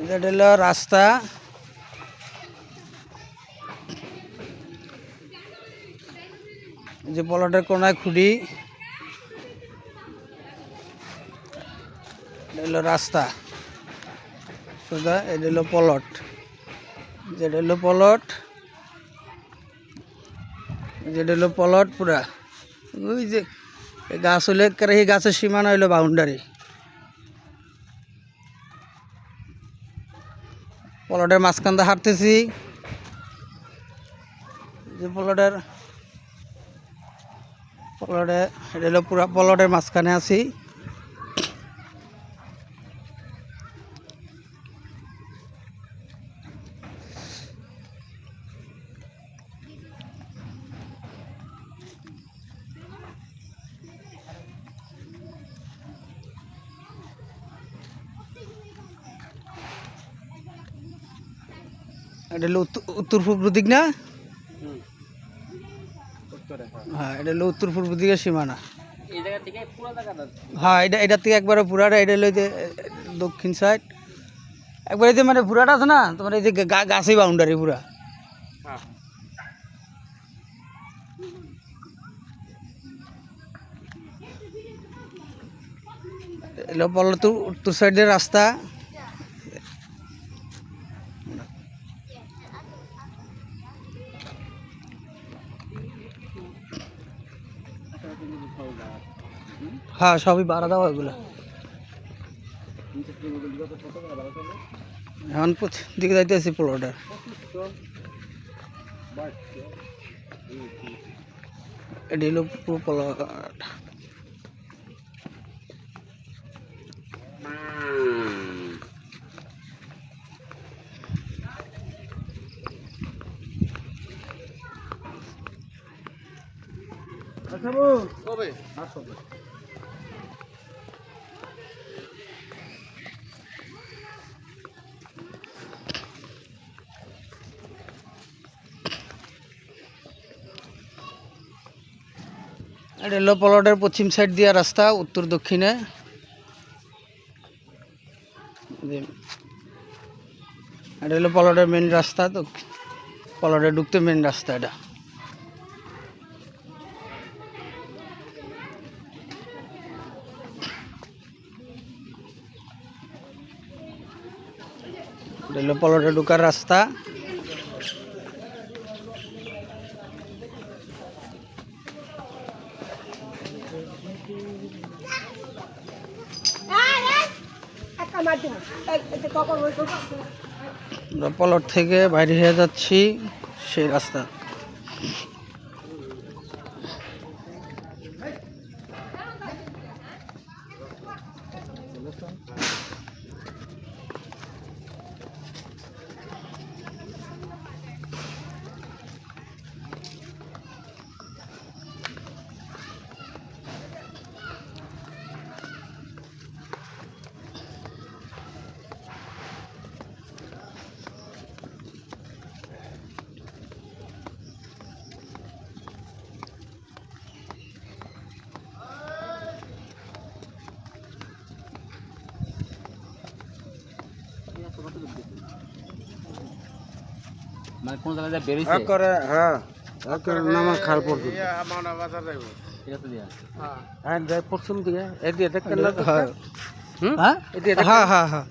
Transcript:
এটা হলো রাস্তা। যে পলটের কোনায় খুঁড়ি এটা হলো রাস্তা। সোজা, এটা হলো পলট। যেটা হলো পলট, যেটা হলো পলট পুরা। ওই যে গাছ হলে, এই গাছের সীমানা হইল বাউন্ডারি পলটের মাঝখান দিয়ে হাঁটতেছি। যে পলটের পলটে পুরা পলটের মাঝখানে আছি। এটা হলো উত্তর- পূর্ব দিক না? হ্যাঁ। এটা হলো উত্তর পূর্ব দিকের সীমানা। এই জায়গা থেকে হ্যাঁ এটা এটা থেকে একবারে পুরাটা এটা হলো যে দক্ষিণ সাইড একবারে যে মানে পুরাটা আছে না তোমার এই যে গা- গাছই বাউন্ডারি পুরা। হ্যাঁ। এলো বলো তো উত্তর সাইডের রাস্তা। হ্যাঁ সবই বাড়া দেওয়া এগুলো এখন দিকে যাইতেছি পোলোটার এটি হলো পুরো পোলোটা এটা পলটের পশ্চিম সাইড দিয়া রাস্তা, উত্তর দক্ষিণে। হলো পলটের মেন রাস্তা, তো পলটে ঢুকতে মেন রাস্তা এটা। এটা হলো পলটে ঢুকার রাস্তা। পলট থেকে বাইরে হয়ে যাচ্ছি সেই রাস্তা। মানে কোন জায়গায় বেরিয়েছে? করে হ্যাঁ নামা খাল পড়তো এটা তো দিয়া। হ্যাঁ। পশ্চিম দিকে। এদিকে দেখতে হ্যাঁ। হ্যাঁ? হ্যাঁ হ্যাঁ হ্যাঁ।